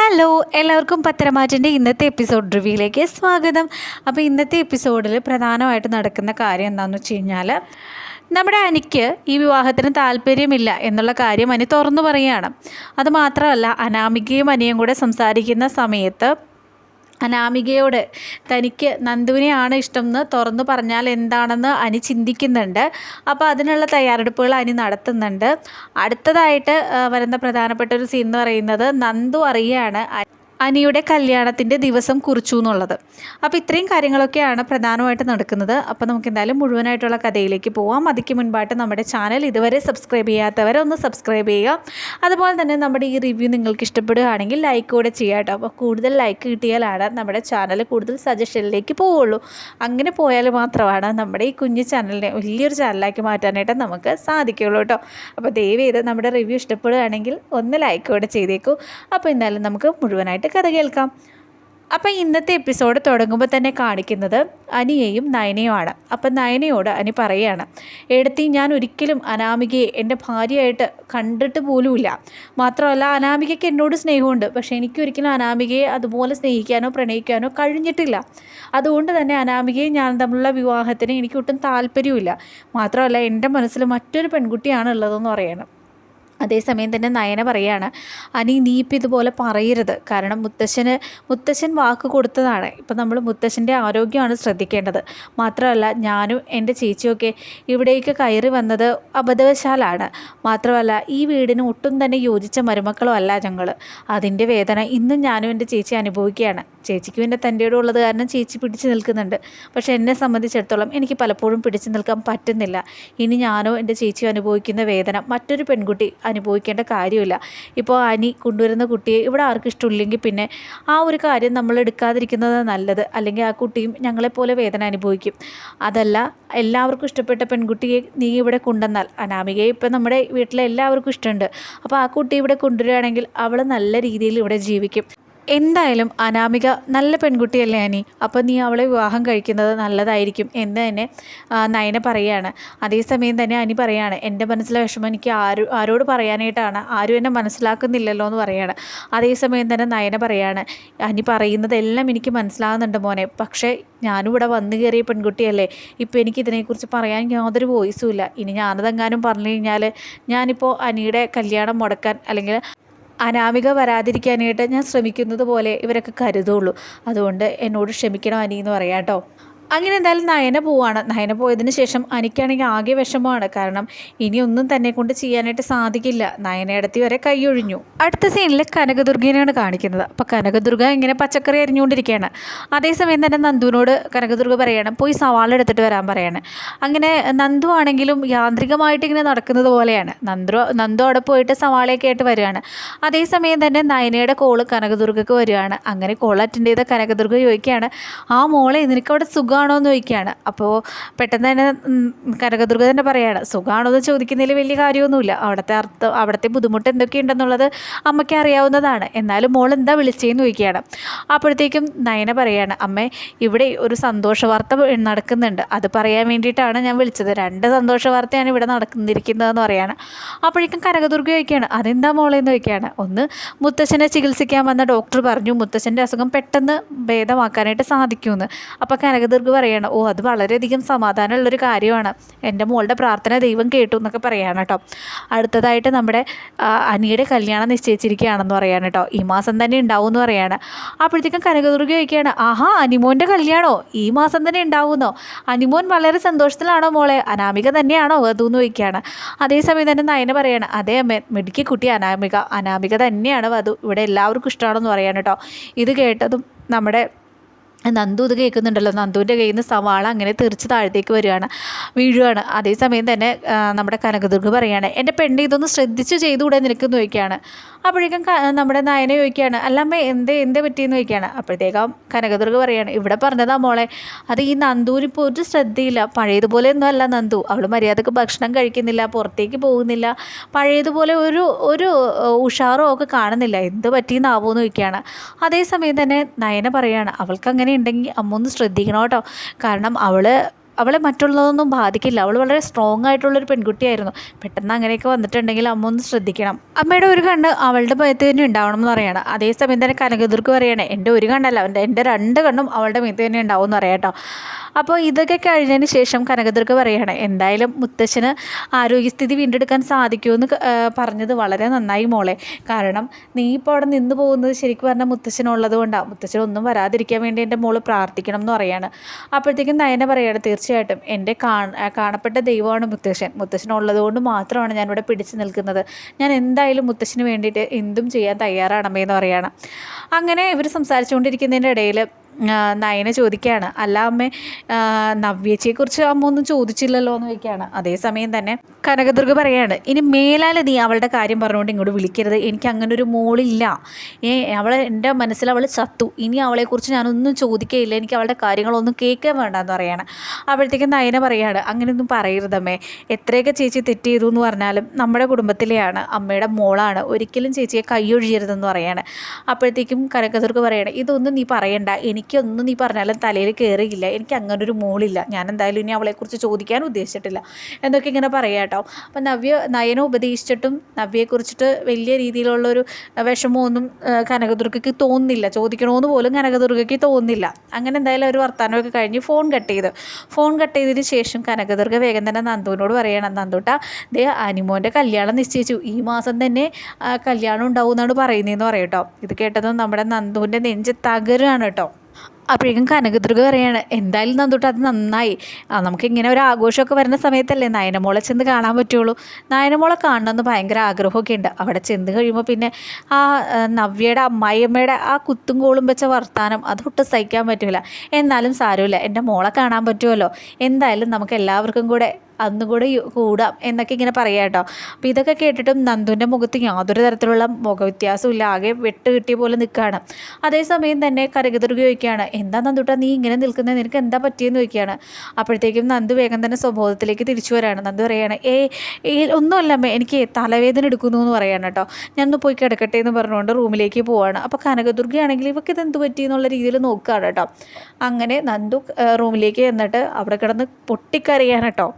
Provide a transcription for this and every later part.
Hello എല്ലാവർക്കും പത്തരമാറ്റിന്റെ ഇന്നത്തെ episode റിവ്യൂയിലേക്ക് സ്വാഗതം. അപ്പോൾ ഇന്നത്തെ എപ്പിസോഡിൽ പ്രധാനമായിട്ട് നടക്കുന്ന കാര്യം എന്താണെന്ന് വെച്ച് കഴിഞ്ഞാൽ നമ്മുടെ അനിക്ക് ഈ വിവാഹത്തിന് താല്പര്യമില്ല എന്നുള്ള കാര്യം അനി തുറന്നു പറയുകയാണ്. അതുമാത്രമല്ല അനാമികയും അനിയും കൂടെ സംസാരിക്കുന്ന സമയത്ത് അനാമികയോട് തനിക്ക് നന്ദുവിനെയാണ് ഇഷ്ടം എന്ന് തുറന്നു പറഞ്ഞാൽ എന്താണെന്ന് അനി ചിന്തിക്കുന്നുണ്ട്. അപ്പോൾ അതിനുള്ള തയ്യാറെടുപ്പുകൾ അനി നടത്തുന്നുണ്ട്. അടുത്തതായിട്ട് വരുന്ന പ്രധാനപ്പെട്ട ഒരു സീൻ എന്ന് പറയുന്നത് നന്ദു അറിയാണ് അനിയുടെ കല്യാണത്തിന്റെ ദിവസം കുറിച്ചു എന്നുള്ളത്. അപ്പോൾ ഇത്രയും കാര്യങ്ങളൊക്കെയാണ് പ്രധാനമായിട്ട് നടക്കുന്നത്. അപ്പോൾ നമുക്ക് എന്തായാലും മുഴുവനായിട്ടുള്ള കഥയിലേക്ക് പോവാം. അതിക്ക് മുൻപായിട്ട് നമ്മുടെ ചാനൽ ഇതുവരെ സബ്സ്ക്രൈബ് ചെയ്യാത്തവരെ ഒന്ന് സബ്സ്ക്രൈബ് ചെയ്യുക. അതുപോലെ തന്നെ നമ്മുടെ ഈ റിവ്യൂ നിങ്ങൾക്ക് ഇഷ്ടപ്പെടുകയാണെങ്കിൽ ലൈക്ക് കൂടെ ചെയ്യാം കേട്ടോ. അപ്പോൾ കൂടുതൽ ലൈക്ക് കിട്ടിയാലാണ് നമ്മുടെ ചാനൽ കൂടുതൽ സജഷനിലേക്ക് പോവുള്ളൂ. അങ്ങനെ പോയാൽ മാത്രമാണ് നമ്മുടെ ഈ കുഞ്ഞു ചാനലിനെ വലിയൊരു ചാനലാക്കി മാറ്റാനായിട്ട് നമുക്ക് സാധിക്കുകയുള്ളൂ കേട്ടോ. അപ്പോൾ ദയവ് ചെയ്ത് നമ്മുടെ റിവ്യൂ ഇഷ്ടപ്പെടുകയാണെങ്കിൽ ഒന്ന് ലൈക്ക് കൂടെ ചെയ്തേക്കൂ. അപ്പോൾ എന്തായാലും നമുക്ക് മുഴുവനായിട്ട് കഥ കേൾക്കാം. അപ്പം ഇന്നത്തെ എപ്പിസോഡ് തുടങ്ങുമ്പോൾ തന്നെ കാണിക്കുന്നത് അനിയെയും നയനയുമാണ്. അപ്പം നയനയോട് അനി പറയുകയാണ് എടുത്തി ഞാൻ ഒരിക്കലും അനാമികയെ എന്റെ ഭാര്യയായിട്ട് കണ്ടിട്ട് പോലുമില്ല. മാത്രമല്ല അനാമികയ്ക്ക് എന്നോട് സ്നേഹമുണ്ട്. പക്ഷേ എനിക്കൊരിക്കലും അനാമികയെ അതുപോലെ സ്നേഹിക്കാനോ പ്രണയിക്കാനോ കഴിഞ്ഞിട്ടില്ല. അതുകൊണ്ട് തന്നെ അനാമികയെ ഞാൻ തമ്മിലുള്ള വിവാഹത്തിന് എനിക്ക് ഒട്ടും താല്പര്യമില്ല മാത്രമല്ല എന്റെ മനസ്സിൽ മറ്റൊരു പെൺകുട്ടിയാണ് ഉള്ളതെന്ന് പറയണം. അതേസമയം തന്നെ നയന പറയാണ് അനി നീ ഇപ്പം ഇതുപോലെ പറയരുത്. കാരണം മുത്തശ്ശന് മുത്തശ്ശൻ വാക്ക് കൊടുത്തതാണ്. ഇപ്പം നമ്മൾ മുത്തശ്ശന്റെ ആരോഗ്യമാണ് ശ്രദ്ധിക്കേണ്ടത്. മാത്രമല്ല ഞാനും എന്റെ ചേച്ചിയൊക്കെ ഇവിടേക്ക് കയറി വന്നത് അബദ്ധവശാലാണ്. മാത്രമല്ല ഈ വീടിന് ഒട്ടും തന്നെ യോജിച്ച മരുമക്കളും അല്ല ഞങ്ങൾ അതിന്റെ വേദന ഇന്നും ഞാനും എന്റെ ചേച്ചി അനുഭവിക്കുകയാണ്. ചേച്ചിക്കും എന്റെ തന്റെ ഉള്ളത് കാരണം ചേച്ചി പിടിച്ചു നിൽക്കുന്നുണ്ട്. പക്ഷേ എന്നെ സംബന്ധിച്ചിടത്തോളം എനിക്ക് പലപ്പോഴും പിടിച്ചു നിൽക്കാൻ പറ്റുന്നില്ല. ഇനി ഞാനോ എന്റെ ചേച്ചിയോ അനുഭവിക്കുന്ന വേദന മറ്റൊരു പെൺകുട്ടി അനുഭവിക്കേണ്ട കാര്യമില്ല. ഇപ്പോൾ അനി കൊണ്ടുവരുന്ന കുട്ടിയെ ഇവിടെ ആർക്കും ഇഷ്ടമില്ലെങ്കിൽ പിന്നെ ആ ഒരു കാര്യം നമ്മൾ എടുക്കാതിരിക്കുന്നത് നല്ലത്. അല്ലെങ്കിൽ ആ കുട്ടിയും ഞങ്ങളെപ്പോലെ വേദന അനുഭവിക്കും. അതല്ല എല്ലാവർക്കും ഇഷ്ടപ്പെട്ട പെൺകുട്ടിയെ നീ ഇവിടെ കൊണ്ടുവന്നാൽ അനാമികയെ ഇപ്പം നമ്മുടെ വീട്ടിലെ എല്ലാവർക്കും ഇഷ്ടമുണ്ട്. അപ്പോൾ ആ കുട്ടി ഇവിടെ കൊണ്ടുവരികയാണെങ്കിൽ അവൾ നല്ല രീതിയിൽ ഇവിടെ ജീവിക്കും. എന്തായാലും അനാമിക നല്ല പെൺകുട്ടിയല്ലേ അനി? അപ്പോൾ നീ അവളെ വിവാഹം കഴിക്കുന്നത് നല്ലതായിരിക്കും എന്ന് തന്നെ നയന പറയാണ് അതേസമയം തന്നെ അനി പറയാണ് എന്റെ മനസ്സിലെ വിഷമം എനിക്ക് ആരും ആരോട് പറയാനായിട്ടാണ് ആരും എന്നെ മനസ്സിലാക്കുന്നില്ലല്ലോ എന്ന് പറയുകയാണ്. അതേസമയം തന്നെ നയന പറയാണ് അനി പറയുന്നതെല്ലാം എനിക്ക് മനസ്സിലാകുന്നുണ്ട് മോനെ പക്ഷേ ഞാനും ഇവിടെ വന്നു കയറിയ പെൺകുട്ടിയല്ലേ ഇപ്പോൾ എനിക്ക് ഇതിനെക്കുറിച്ച് പറയാൻ യാതൊരു വോയിസും ഇല്ല. ഇനി ഞാനതെങ്ങാനും പറഞ്ഞു കഴിഞ്ഞാൽ ഞാനിപ്പോൾ അനിയുടെ കല്യാണം മുടക്കാൻ അല്ലെങ്കിൽ അനാമിക വരാതിരിക്കാനായിട്ട് ഞാൻ ശ്രമിക്കുന്നത് പോലെ ഇവരൊക്കെ കരുതുള്ളൂ. അതുകൊണ്ട് എന്നോട് ക്ഷമിക്കണം അനി എന്ന് പറയാം കേട്ടോ. അങ്ങനെ എന്തായാലും നയന പോവാണ്. നയന പോയതിന് ശേഷം അനിക്കാണെങ്കിൽ ആകെ വിഷമമാണ്. കാരണം ഇനി ഒന്നും തന്നെ കൊണ്ട് ചെയ്യാനായിട്ട് സാധിക്കില്ല. നയനയിടത്തി വരെ കൈയൊഴിഞ്ഞു അടുത്ത സീനിൽ കനകദുർഗേനെയാണ് കാണിക്കുന്നത്. അപ്പോൾ കനകദുർഗ ഇങ്ങനെ പച്ചക്കറി അരിഞ്ഞുകൊണ്ടിരിക്കുകയാണ്. അതേസമയം തന്നെ നന്ദുവിനോട് കനകദുർഗ പറയാണ് പോയി സവാള എടുത്തിട്ട് വരാൻ പറയാണ്. അങ്ങനെ നന്ദു ആണെങ്കിലും യാന്ത്രികമായിട്ട് ഇങ്ങനെ നടക്കുന്നത് പോലെയാണ്. നന്ദു നന്ദു അവിടെ പോയിട്ട് സവാളയൊക്കെ ആയിട്ട് വരികയാണ്. അതേസമയം തന്നെ നയനയുടെ കോൾ കനകദുർഗക്ക് വരികയാണ്. അങ്ങനെ കോൾ അറ്റൻഡ് ചെയ്ത കനകദുർഗ ചോദിക്കുകയാണ് ആ മോളെ നിനക്കവിടെ സുഖമാണോ എന്ന് ചോദിക്കുകയാണ്. അപ്പോൾ പെട്ടെന്ന് തന്നെ കനകദുർഗ തന്നെ പറയുകയാണ് സുഖമാണോ എന്ന് ചോദിക്കുന്നതിൽ വലിയ കാര്യമൊന്നുമില്ല. അവിടുത്തെ അർത്ഥം അവിടുത്തെ ബുദ്ധിമുട്ട് എന്തൊക്കെയുണ്ടെന്നുള്ളത് അമ്മയ്ക്ക് അറിയാവുന്നതാണ്. എന്നാലും മോൾ എന്താ വിളിച്ചതെന്ന് ചോദിക്കുകയാണ്. അപ്പോഴത്തേക്കും നയന പറയാണ് അമ്മേ ഇവിടെ ഒരു സന്തോഷ വാർത്ത നടക്കുന്നുണ്ട്. അത് പറയാൻ വേണ്ടിയിട്ടാണ് ഞാൻ വിളിച്ചത്. രണ്ട് സന്തോഷ വാർത്തയാണ് ഇവിടെ നടക്കുന്നിരിക്കുന്നതെന്ന് പറയാണ്. അപ്പോഴേക്കും കനകദുർഗ ചോദിക്കുകയാണ് അതെന്താ മോളെ എന്ന് ചോദിക്കുകയാണ്. ഒന്ന് മുത്തശ്ശനെ ചികിത്സിക്കാൻ വന്ന ഡോക്ടർ പറഞ്ഞു മുത്തശ്ശന്റെ അസുഖം പെട്ടെന്ന് ഭേദമാക്കാനായിട്ട് സാധിക്കുമെന്ന്. അപ്പോൾ കനകദുർഗ പറയാണ്. ഓ അത് വളരെയധികം സമാധാനമുള്ളൊരു കാര്യമാണ്. എന്റെ മോളുടെ പ്രാർത്ഥന ദൈവം കേട്ടു എന്നൊക്കെ പറയാണ് കേട്ടോ. അടുത്തതായിട്ട് നമ്മുടെ അനിയുടെ കല്യാണം നിശ്ചയിച്ചിരിക്കുകയാണെന്ന് പറയാണ് കേട്ടോ. ഈ മാസം തന്നെ ഉണ്ടാവും എന്ന് പറയാണ്. അപ്പോഴത്തേക്കും കനകദുർഗ ചോദിക്കുകയാണ് ആഹാ അനിമോന്റെ കല്യാണോ? ഈ മാസം തന്നെ ഉണ്ടാവുമെന്നോ? അനിമോൻ വളരെ സന്തോഷത്തിലാണോ മോളെ? അനാമിക തന്നെയാണോ വധു? എന്ന് ചോദിക്കുകയാണ്. അതേസമയം തന്നെ നയന പറയാണ് അതേ അമ്മ മിടുക്കി കുട്ടി അനാമിക. അനാമിക തന്നെയാണ് വധു. ഇവിടെ എല്ലാവർക്കും ഇഷ്ടമാണെന്ന് പറയാണ് കേട്ടോ. ഇത് കേട്ടതും നമ്മുടെ നന്ദു ഇത് കേൾക്കുന്നുണ്ടല്ലോ. നന്ദുവിന്റെ കയ്യിൽ നിന്ന് സവാള അങ്ങനെ തെറിച്ച് താഴത്തേക്ക് വരികയാണ് വീഴുകയാണ്. അതേസമയം തന്നെ നമ്മുടെ കനകദുർഗ പറയുകയാണ് എന്റെ പെണ്ണ് ഇതൊന്ന് ശ്രദ്ധിച്ച് ചെയ്തുകൂടെ നിനക്കെന്ന് നോക്കിയാണ് അപ്പോഴേക്കും നമ്മുടെ നയനെ ചോദിക്കുകയാണ് അല്ലമ്മ എന്തേ എന്തേ പറ്റിയെന്ന് ചോദിക്കുകയാണ്. അപ്പോഴത്തേക്കും കനകദുർഗ പറയുകയാണ് ഇവിടെ പറഞ്ഞതാ മോളെ അത് ഈ നന്ദൂര് ഇപ്പോൾ ഒരു ശ്രദ്ധയില്ല. പഴയതുപോലെ ഒന്നും അല്ല നന്ദു. അവൾ മര്യാദയ്ക്ക് ഭക്ഷണം കഴിക്കുന്നില്ല പുറത്തേക്ക് പോകുന്നില്ല. പഴയതുപോലെ ഒരു ഒരു ഉഷാറോ ഒക്കെ കാണുന്നില്ല. എന്ത് പറ്റിയെന്നാവോ എന്ന് ചോദിക്കുകയാണ്. അതേസമയം തന്നെ നയന പറയുകയാണ് അവൾക്ക് അങ്ങനെ ഉണ്ടെങ്കിൽ അമ്മ ഒന്ന് ശ്രദ്ധിക്കണം കേട്ടോ. കാരണം അവൾ അവളെ മറ്റുള്ളതൊന്നും ബാധിക്കില്ല. അവൾ വളരെ സ്ട്രോങ് ആയിട്ടുള്ളൊരു പെൺകുട്ടിയായിരുന്നു. പെട്ടെന്ന് അങ്ങനെയൊക്കെ വന്നിട്ടുണ്ടെങ്കിൽ അമ്മ ഒന്ന് ശ്രദ്ധിക്കണം. അമ്മയുടെ ഒരു കണ്ണ് അവളുടെ മേത്ത് തന്നെ ഉണ്ടാവണം എന്ന് പറയണം. അതേസമയം തന്നെ കനകദുർഗ് പറയണേ എന്റെ ഒരു കണ്ണല്ല അവന്റെ എന്റെ രണ്ട് കണ്ണും അവളുടെ മേത്ത് തന്നെ ഉണ്ടാവും എന്ന് പറയാട്ടോ അപ്പോൾ ഇതൊക്കെ കഴിഞ്ഞതിന് ശേഷം കനകദുർഗ പറയുകയാണ് എന്തായാലും മുത്തശ്ശന് ആരോഗ്യസ്ഥിതി വീണ്ടെടുക്കാൻ സാധിക്കുമെന്ന് പറഞ്ഞത് വളരെ നന്നായി മോളെ. കാരണം നീ ഇപ്പോൾ അവിടെ നിന്ന് പോകുന്നത് ശരിക്കും പറഞ്ഞാൽ മുത്തശ്ശനുള്ളത് കൊണ്ടാണ് മുത്തശ്ശനൊന്നും വരാതിരിക്കാൻ വേണ്ടി എന്റെ മോൾ പ്രാർത്ഥിക്കണം എന്ന് പറയാണ്. അപ്പോഴത്തേക്കും നയന പറയാണ് തീർച്ചയായിട്ടും എന്റെ കാണ് കാണപ്പെട്ട ദൈവമാണ് മുത്തശ്ശൻ. മുത്തശ്ശനുള്ളത് കൊണ്ട് മാത്രമാണ് ഞാനിവിടെ പിടിച്ചു നിൽക്കുന്നത്. ഞാൻ എന്തായാലും മുത്തശ്ശന് വേണ്ടിയിട്ട് എന്തും ചെയ്യാൻ തയ്യാറാണമ്മേ എന്ന് പറയുകയാണ് അങ്ങനെ ഇവർ സംസാരിച്ചുകൊണ്ടിരിക്കുന്നതിന്റെ ഇടയിൽ നയന ചോദിക്കുകയാണ്. അല്ല അമ്മേ നവ്യച്ചയെക്കുറിച്ച് അമ്മ ഒന്നും ചോദിച്ചില്ലല്ലോ എന്ന് ചോദിക്കുകയാണ്. അതേസമയം തന്നെ കനകദുർഗ പറയാണ് ഇനി മേലാൽ നീ അവളുടെ കാര്യം പറഞ്ഞുകൊണ്ട് ഇങ്ങോട്ട് വിളിക്കരുത്. എനിക്ക് അങ്ങനെ ഒരു മോളില്ല. ഏ അവളെ എന്റെ മനസ്സിൽ അവൾ ചത്തു. ഇനി അവളെക്കുറിച്ച് ഞാനൊന്നും ചോദിക്കുകയില്ല എനിക്ക് അവളുടെ കാര്യങ്ങളൊന്നും കേൾക്കാൻ വേണ്ടെന്ന് പറയാണ്. അപ്പോഴത്തേക്കും നയന പറയാണ് അങ്ങനെയൊന്നും പറയരുതമ്മേ എത്രയൊക്കെ ചേച്ചി തെറ്റ് ചെയ്തു എന്ന് പറഞ്ഞാലും നമ്മുടെ കുടുംബത്തിലെയാണ്. അമ്മയുടെ മോളാണ്. ഒരിക്കലും ചേച്ചിയെ കൈയൊഴിയരുതെന്ന് പറയാണ്. അപ്പോഴത്തേക്കും കനകദുർഗ പറയണം ഇതൊന്നും നീ പറയണ്ട. എനിക്കൊന്നും നീ പറഞ്ഞാലും തലയിൽ കയറിയില്ല എനിക്ക് അങ്ങനെ ഒരു മോളില്ല. ഞാൻ എന്തായാലും ഇനി അവളെക്കുറിച്ച് ചോദിക്കാൻ ഉദ്ദേശിച്ചിട്ടില്ല. എന്നൊക്കെ ഇങ്ങനെ പറയാം കേട്ടോ. അപ്പം നവ്യ നയന ഉപദേശിച്ചിട്ടും നവ്യയെക്കുറിച്ചിട്ട് വലിയ രീതിയിലുള്ളൊരു വിഷമോ ഒന്നും കനകദുർഗയ്ക്ക് തോന്നുന്നില്ല. ചോദിക്കണമെന്ന് പോലും കനകദുർഗയ്ക്ക് തോന്നുന്നില്ല. അങ്ങനെ എന്തായാലും ഒരു വർത്തമാനമൊക്കെ കഴിഞ്ഞ് ഫോൺ കട്ട് ചെയ്ത്. ഫോൺ കട്ട് ചെയ്തതിന് ശേഷം കനകദുർഗ വേഗം തന്നെ നന്ദുവിനോട് പറയണം നന്ദുട്ട ദേ അനിമോന്റെ കല്യാണം നിശ്ചയിച്ചു. ഈ മാസം തന്നെ കല്യാണം ഉണ്ടാവും എന്നാണ് പറയുന്നതെന്ന് പറയട്ടോ ഇത് കേട്ടതും നമ്മുടെ നന്ദുവിന്റെ നെഞ്ച് തകരാണ് കേട്ടോ. അപ്പോഴേക്കും കനകദുർഗ പറയാണ് എന്തായാലും നന്ദുട്ട് അത് നന്നായി. നമുക്ക് ഇങ്ങനെ ഒരു ആഘോഷമൊക്കെ വരുന്ന സമയത്തല്ലേ നയനമോളെ ചെന്ന് കാണാൻ പറ്റുള്ളൂ? നയനമോളെ കാണണമെന്ന് ഭയങ്കര ആഗ്രഹമൊക്കെ ഉണ്ട്. അവിടെ ചെന്ന് കഴിയുമ്പോൾ പിന്നെ ആ, നവ്യയുടെ അമ്മായിയമ്മയുടെ ആ കുത്തും കോളും വെച്ച വർത്താനം അതൊട്ടും സഹിക്കാൻ പറ്റില്ല എന്നാലും സാരമില്ല എന്റെ മോളെ കാണാൻ പറ്റുമല്ലോ എന്തായാലും നമുക്ക് എല്ലാവർക്കും കൂടെ അന്നും കൂടെ കൂടാം എന്നൊക്കെ ഇങ്ങനെ പറയാം കേട്ടോ അപ്പോൾ ഇതൊക്കെ കേട്ടിട്ടും നന്ദുവിന്റെ മുഖത്ത് യാതൊരു തരത്തിലുള്ള മുഖവ്യത്യാസവും ഇല്ല ആകെ വെട്ട് കിട്ടിയ പോലെ നിൽക്കുകയാണ് അതേസമയം തന്നെ കരകതുർഗി ചോദിക്കുകയാണ് എന്താ നന്ദുട്ട നീ ഇങ്ങനെ നിൽക്കുന്നത് നിനക്ക് എന്താ പറ്റിയെന്ന് ചോദിക്കുകയാണ്. അപ്പോഴത്തേക്കും നന്ദു വേഗം തന്നെ സ്വബോധത്തിലേക്ക് തിരിച്ചു വരാണ്. നന്ദു പറയുകയാണ് ഏ ഒന്നുമല്ല അമ്മ എനിക്ക് തലവേദന എടുക്കുന്നു എന്ന് പറയാണ് കേട്ടോ ഞാനൊന്ന് പോയി കിടക്കട്ടെ എന്ന് പറഞ്ഞുകൊണ്ട് റൂമിലേക്ക് പോവാണ്. അപ്പോൾ കനകദുർഗയാണെങ്കിൽ ഇത് എന്ത് പറ്റി എന്നുള്ള രീതിയിൽ നോക്കുകയാണ് കേട്ടോ അങ്ങനെ നന്ദു റൂമിലേക്ക് ചെന്നിട്ട് അവിടെ കിടന്ന് പൊട്ടിക്കരയാണ് കേട്ടോ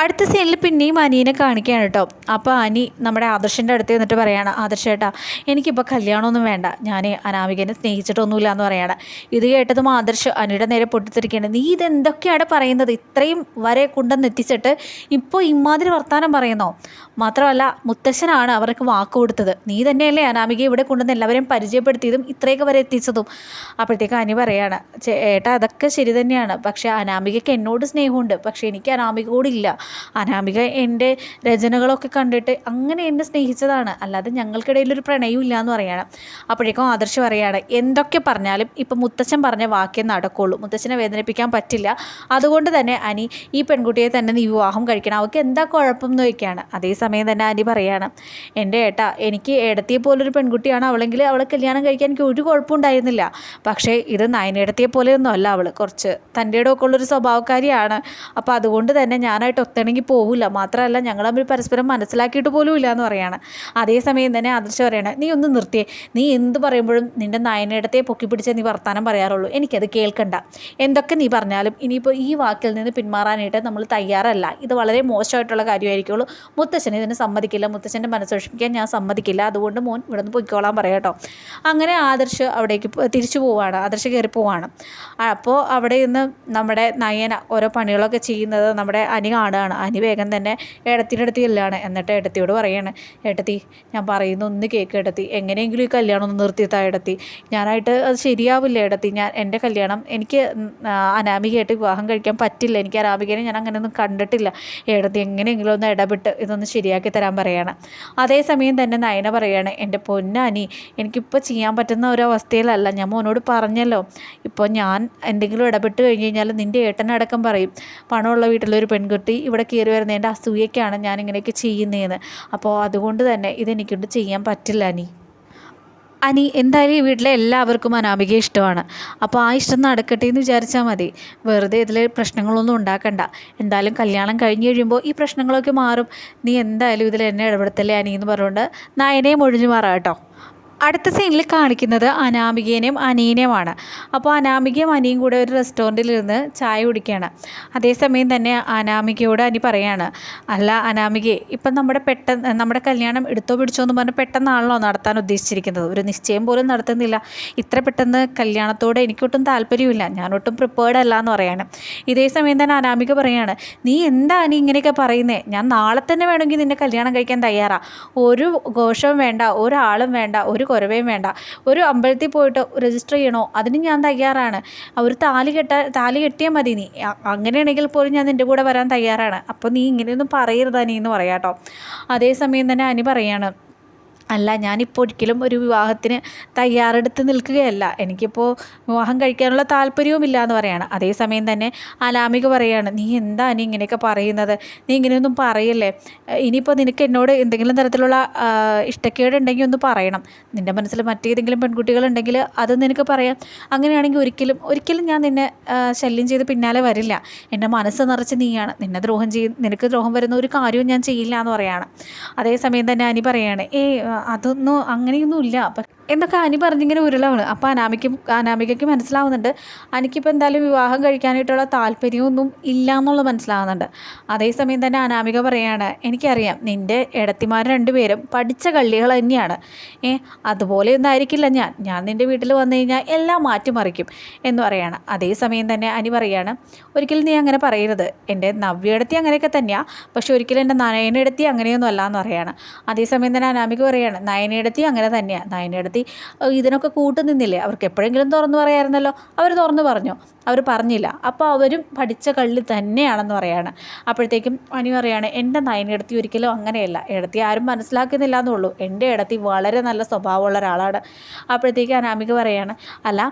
അടുത്ത സീനിൽ പിന്നെയും അനീനെ കാണിക്കുകയാണ് കേട്ടോ. അപ്പോൾ അനി നമ്മുടെ ആദർശന്റെ അടുത്ത് എന്നിട്ട് പറയാണ് ആദർശ ഏട്ടാ എനിക്കിപ്പോൾ കല്യാണമൊന്നും വേണ്ട. ഞാൻ അനാമികനെ സ്നേഹിച്ചിട്ടൊന്നുമില്ല എന്ന് പറയുകയാണ് ഇത് കേട്ടതും ആദർശ് അനിയുടെ നേരെ പൊട്ടിത്തെറിക്കുകയാണ്. നീ ഇതെന്തൊക്കെയാണ് പറയുന്നത്? ഇത്രയും വരെ കൊണ്ടെന്ന് എത്തിച്ചിട്ട് ഇപ്പോൾ ഇമാതിരി വർത്തമാനം പറയുന്നോ? മാത്രമല്ല മുത്തശ്ശനാണ് അവർക്ക് വാക്ക് കൊടുത്തത്. നീ തന്നെയല്ലേ അനാമികയെ ഇവിടെ കൊണ്ടുവന്ന് എല്ലാവരെയും പരിചയപ്പെടുത്തിയതും ഇത്രയൊക്കെ വരെ എത്തിച്ചതും. അപ്പോഴത്തേക്ക് അനി പറയാണ് ചേട്ടാ അതൊക്കെ ശരി തന്നെയാണ്. പക്ഷേ അനാമികയ്ക്ക് എന്നോട് സ്നേഹമുണ്ട്. പക്ഷേ എനിക്ക് അനാമികയോടില്ല. അനാമിക എന്റെ രചനകളൊക്കെ കണ്ടിട്ട് അങ്ങനെ എന്നെ സ്നേഹിച്ചതാണ്. അല്ലാതെ ഞങ്ങൾക്കിടയിൽ ഒരു പ്രണയവും ഇല്ല എന്ന് പറയണം. അപ്പോഴേക്കും ആദർശ് പറയുകയാണ് എന്തൊക്കെ പറഞ്ഞാലും ഇപ്പം മുത്തച്ഛൻ പറഞ്ഞ വാക്യം നടക്കുള്ളൂ. മുത്തച്ഛനെ വേദനിപ്പിക്കാൻ പറ്റില്ല. അതുകൊണ്ട് തന്നെ അനി ഈ പെൺകുട്ടിയെ തന്നെ നീ വിവാഹം കഴിക്കണം. അവൾക്ക് എന്താ കുഴപ്പം എന്ന് ചോദിക്കുകയാണ്. അതേസമയം തന്നെ അനി പറയാണ് എന്റെ ഏട്ടാ എനിക്ക് ഏടത്തിയെ പോലൊരു പെൺകുട്ടിയാണ്. അവളെങ്കിൽ അവളെ കല്യാണം കഴിക്കാൻ എനിക്ക് ഒരു കുഴപ്പമുണ്ടായിരുന്നില്ല പക്ഷേ ഇത് നയനേടത്തിയെ പോലെയൊന്നും അല്ല അവൾ കുറച്ച് തന്റെ ഇടമൊക്കെ ഉള്ളൊരു സ്വഭാവക്കാരിയാണ്. അപ്പോൾ അതുകൊണ്ട് തന്നെ ഞാനായിട്ട് ഒത്തണമെങ്കിൽ പോവില്ല മാത്രമല്ല ഞങ്ങൾ തമ്മിൽ പരസ്പരം മനസ്സിലാക്കിയിട്ട് പോലും ഇല്ല എന്ന് പറയാണ്. അതേസമയം തന്നെ ആദർശ പറയണേ നീ ഒന്ന് നിർത്തിയേ നീ എന്ത് പറയുമ്പോഴും നിന്റെ നയനേടത്തെ പൊക്കി പിടിച്ച് നീ വർത്താനം പറയാറുള്ളൂ. എനിക്കത് കേൾക്കണ്ട. എന്തൊക്കെ നീ പറഞ്ഞാലും ഇനിയിപ്പോൾ ഈ വാക്കിൽ നിന്ന് പിന്മാറാനായിട്ട് നമ്മൾ തയ്യാറല്ല. ഇത് വളരെ മോശമായിട്ടുള്ള കാര്യമായിരിക്കുള്ളൂ. മുത്തശ്ശൻ ഇതിന് സമ്മതിക്കില്ല. മുത്തശ്ശന്റെ മനസ്സ് വിഷമിക്കാൻ ഞാൻ സമ്മതിക്കില്ല. അതുകൊണ്ട് മോൻ ഇവിടെ നിന്ന് പൊയ്ക്കോളാൻ പറയാട്ടോ അങ്ങനെ ആദർശ് അവിടേക്ക് തിരിച്ചു പോവാണ്. ആദർശ് കയറി പോവാണ്. അപ്പോൾ അവിടെ നിന്ന് നമ്മുടെ നയന ഓരോ പണികളൊക്കെ ചെയ്യുന്നത് നമ്മുടെ അനി കാണുകയാണ് അനി വേഗം തന്നെ ഏടത്തിന്റെ അടുത്ത് ചെല്ലുകയാണ് എന്നിട്ട് ഏട്ടത്തിയോട് പറയാണ് ഏട്ടത്തി ഞാൻ പറയുന്ന ഒന്ന് കേക്ക് ഏട്ടത്തി. എങ്ങനെയെങ്കിലും ഈ കല്യാണം ഒന്ന് നിർത്തിയതാ ഏടത്തി ഞാനായിട്ട് അത് ശരിയാവില്ല ഏടത്തി ഞാൻ എന്റെ കല്യാണം എനിക്ക് അനാമികയായിട്ട് വിവാഹം കഴിക്കാൻ പറ്റില്ല. എനിക്ക് അനാമികനെ ഞാൻ അങ്ങനെയൊന്നും കണ്ടിട്ടില്ല. ഏടത്തി എങ്ങനെയെങ്കിലും ഒന്ന് ഇടപെട്ട് ഇതൊന്ന് ശരിയാക്കി തരാൻ പറയാണ്. അതേസമയം തന്നെ നയന പറയാണ് എന്റെ പൊന്നാനി എനിക്കിപ്പോൾ ചെയ്യാൻ പറ്റുന്ന ഒരു അവസ്ഥയിലല്ല. ഞാൻ മോനോട് പറഞ്ഞല്ലോ. ഇപ്പോൾ ഞാൻ എന്തെങ്കിലും ഇടപെട്ട് കഴിഞ്ഞ് കഴിഞ്ഞാൽ നിന്റെ ഏട്ടനടക്കം പറയും. പണമുള്ള വീട്ടിലൊരു പെൺകുട്ടി ഇവിടെ കയറി വരുന്നതിന്റെ അസൂയക്കാണ് ഞാൻ ഇങ്ങനെയൊക്കെ ചെയ്യുന്നതെന്ന്. അപ്പോൾ അതുകൊണ്ട് തന്നെ ഇതെനിക്കൊണ്ട് ചെയ്യാൻ പറ്റില്ല അനി. അനി എന്തായാലും ഈ വീട്ടിലെ എല്ലാവർക്കും അനാമികയെ ഇഷ്ടമാണ്. അപ്പോൾ ആ ഇഷ്ടം നടക്കട്ടെ എന്ന് വിചാരിച്ചാൽ മതി. വെറുതെ ഇതിൽ പ്രശ്നങ്ങളൊന്നും ഉണ്ടാക്കണ്ട. എന്തായാലും കല്യാണം കഴിഞ്ഞ് കഴിയുമ്പോൾ ഈ പ്രശ്നങ്ങളൊക്കെ മാറും. നീ എന്തായാലും ഇതിൽ എന്നെ ഇടപെടുത്തല്ലേ അനി എന്ന് പറഞ്ഞുകൊണ്ട് നയനയും ഒഴിഞ്ഞു മാറാം കേട്ടോ. അടുത്ത സീനിൽ കാണിക്കുന്നത് അനാമികേനെയും അനീനെയുമാണ്. അപ്പോൾ അനാമികയും അനിയും കൂടെ ഒരു റെസ്റ്റോറന്റിൽ ഇരുന്ന് ചായ കുടിക്കുകയാണ്. അതേസമയം തന്നെ അനാമികയോട് അനി പറയാണ് അല്ല അനാമികയെ ഇപ്പം നമ്മുടെ പെട്ടെന്ന് നമ്മുടെ കല്യാണം എടുത്തോ പിടിച്ചോ എന്ന് പറഞ്ഞ് പെട്ടെന്നാണല്ലോ നടത്താൻ ഉദ്ദേശിച്ചിരിക്കുന്നത്. ഒരു നിശ്ചയം പോലും നടത്തുന്നില്ല. ഇത്ര പെട്ടെന്ന് കല്യാണത്തോട് എനിക്കൊട്ടും താല്പര്യമില്ല ഞാനൊട്ടും പ്രിപ്പേർഡ് അല്ല എന്ന് പറയാണ്. ഇതേ സമയം തന്നെ അനാമിക പറയാണ് നീ എന്താ നീ ഇങ്ങനെയൊക്കെ പറയുന്നത് ഞാൻ നാളെ തന്നെ വേണമെങ്കിൽ നിന്നെ കല്യാണം കഴിക്കാൻ തയ്യാറാണ് ഒരു ഘോഷവും വേണ്ട ഒരാളും വേണ്ട ഒരു കുറവേയും വേണ്ട. ഒരു അമ്പലത്തിൽ പോയിട്ട് രജിസ്റ്റർ ചെയ്യണോ? അതിന് ഞാൻ തയ്യാറാണ്. ഒരു താലി കെട്ട താലി കെട്ടിയാൽ മതി നീ. അങ്ങനെയാണെങ്കിൽ പോലും ഞാൻ നിന്റെ കൂടെ വരാൻ തയ്യാറാണ്. അപ്പോൾ നീ ഇങ്ങനെയൊന്നും പറയരുത് നീ എന്ന് പറയാം കേട്ടോ അതേസമയം തന്നെ അനി പറയാണ് അല്ല ഞാനിപ്പോൾ ഒരിക്കലും ഒരു വിവാഹത്തിന് തയ്യാറെടുത്ത് നിൽക്കുകയല്ല. എനിക്കിപ്പോൾ വിവാഹം കഴിക്കാനുള്ള താല്പര്യവുമില്ല എന്ന് പറയാണ് അതേസമയം തന്നെ അലാമിക പറയാണ് നീ എന്താ നീ ഇങ്ങനെയൊക്കെ പറയുന്നത്? നീ ഇങ്ങനെയൊന്നും പറയല്ലേ? ഇനിയിപ്പോൾ നിനക്ക് എന്നോട് എന്തെങ്കിലും തരത്തിലുള്ള ഇഷ്ടക്കേടുണ്ടെങ്കിൽ ഒന്ന് പറയണം. നിന്റെ മനസ്സിൽ മറ്റേതെങ്കിലും പെൺകുട്ടികളുണ്ടെങ്കിൽ അത് നിനക്ക് പറയാം. അങ്ങനെയാണെങ്കിൽ ഒരിക്കലും ഒരിക്കലും ഞാൻ നിന്നെ ശല്യം ചെയ്ത് പിന്നാലെ വരില്ല. എന്റെ മനസ്സ് നിറച്ച് നീയാണ്. നിന്നെ ദ്രോഹം ചെയ്ത് നിനക്ക് ദ്രോഹം വരുന്ന ഒരു കാര്യവും ഞാൻ ചെയ്യില്ല എന്ന് പറയാണ് അതേസമയം തന്നെ അനി പറയാണ് ഏയ് അതൊന്നും അങ്ങനെയൊന്നും ഇല്ല പ- എന്നൊക്കെ അനി പറഞ്ഞിങ്ങനെ ഉരുളാണ്. അപ്പോൾ അനാമിക്ക് അനാമികയ്ക്ക് മനസ്സിലാവുന്നുണ്ട്. അനിക്കിപ്പോൾ എന്തായാലും വിവാഹം കഴിക്കാനായിട്ടുള്ള താല്പര്യമൊന്നും ഇല്ല എന്നുള്ളത് മനസ്സിലാവുന്നുണ്ട് അതേസമയം തന്നെ അനാമിക പറയുകയാണ് എനിക്കറിയാം നിന്റെ ഇടത്തിമാർ രണ്ടുപേരും പഠിച്ച കള്ളികൾ തന്നെയാണ്. ഏ അതുപോലെ ഒന്നും ആയിരിക്കില്ല ഞാൻ. ഞാൻ നിന്റെ വീട്ടിൽ വന്നു കഴിഞ്ഞാൽ എല്ലാം മാറ്റിമറിക്കും എന്ന് പറയാണ്. അതേസമയം തന്നെ അനി പറയുകയാണ് ഒരിക്കലും നീ അങ്ങനെ പറയരുത്. എന്റെ നവ്യടത്തി അങ്ങനെയൊക്കെ തന്നെയാണ് പക്ഷേ ഒരിക്കലും എന്റെ നയനെടുത്തി അങ്ങനെയൊന്നും അല്ല എന്ന് പറയാണ് അതേസമയം തന്നെ അനാമിക പറയുകയാണ് നയനെടുത്തി അങ്ങനെ തന്നെയാണ് നയനെടുത്തി ഇതിനൊക്കെ കൂട്ടു നിന്നില്ലേ അവർക്ക് എപ്പോഴെങ്കിലും തുറന്നു പറയായിരുന്നല്ലോ. അവർ തുറന്നു പറഞ്ഞു. അവർ പറഞ്ഞില്ല. അപ്പോൾ അവരും പഠിച്ച കള്ളി തന്നെയാണെന്ന് പറയാണ്. അപ്പോഴത്തേക്കും അനു പറയാണ് എന്റെ നയനെടുത്തി ഒരിക്കലും അങ്ങനെയല്ല. ഇടത്തി ആരും മനസ്സിലാക്കുന്നില്ല എന്നുള്ളൂ. എന്റെ ഇടത്തി വളരെ നല്ല സ്വഭാവമുള്ള ഒരാളാണ്. അപ്പോഴത്തേക്ക് അനാമിക പറയാണ് അല്ല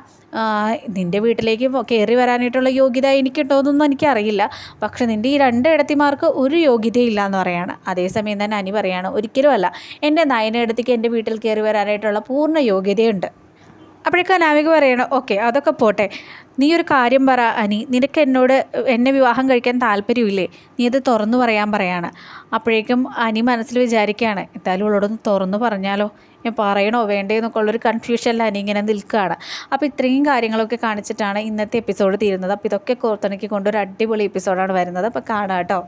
നിന്റെ വീട്ടിലേക്ക് കയറി വരാനായിട്ടുള്ള യോഗ്യത എനിക്കുണ്ടോ എന്നൊന്നും എനിക്കറിയില്ല. പക്ഷെ നിന്റെ ഈ രണ്ട് ഇടത്തിമാർക്ക് ഒരു യോഗ്യതയില്ല എന്ന് പറയാണ്. അതേസമയം തന്നെ അനി പറയാണ് ഒരിക്കലും അല്ല. എന്റെ നയനയിടത്തേക്ക് എന്റെ വീട്ടിൽ കയറി വരാനായിട്ടുള്ള പൂർണ യോഗ്യതയുണ്ട്. അപ്പോഴേക്കും അനാമിക പറയണം ഓക്കെ അതൊക്കെ പോട്ടെ. നീ ഒരു കാര്യം പറ അനി. നിനക്ക് എന്നോട് എന്നെ വിവാഹം കഴിക്കാൻ താല്പര്യമില്ലേ? നീ അത് തുറന്നു പറയാൻ പറയാണ്. അപ്പോഴേക്കും അനി മനസ്സിൽ വിചാരിക്കുകയാണ് എന്തായാലും ഉള്ളോടൊന്ന് തുറന്നു പറഞ്ഞാലോ? ഞാൻ പറയണോ വേണ്ടേ എന്നൊക്കെ ഉള്ളൊരു കൺഫ്യൂഷനിൽ അനി ഇങ്ങനെ നിൽക്കുകയാണ് അപ്പോൾ ഇത്രയും കാര്യങ്ങളൊക്കെ കാണിച്ചിട്ടാണ് ഇന്നത്തെ എപ്പിസോഡ് തീരുന്നത്. അപ്പോൾ ഇതൊക്കെ കോർത്തിണക്കി കൊണ്ടൊരു അടിപൊളി എപ്പിസോഡാണ് വരുന്നത്. അപ്പോൾ കാണാം കേട്ടോ.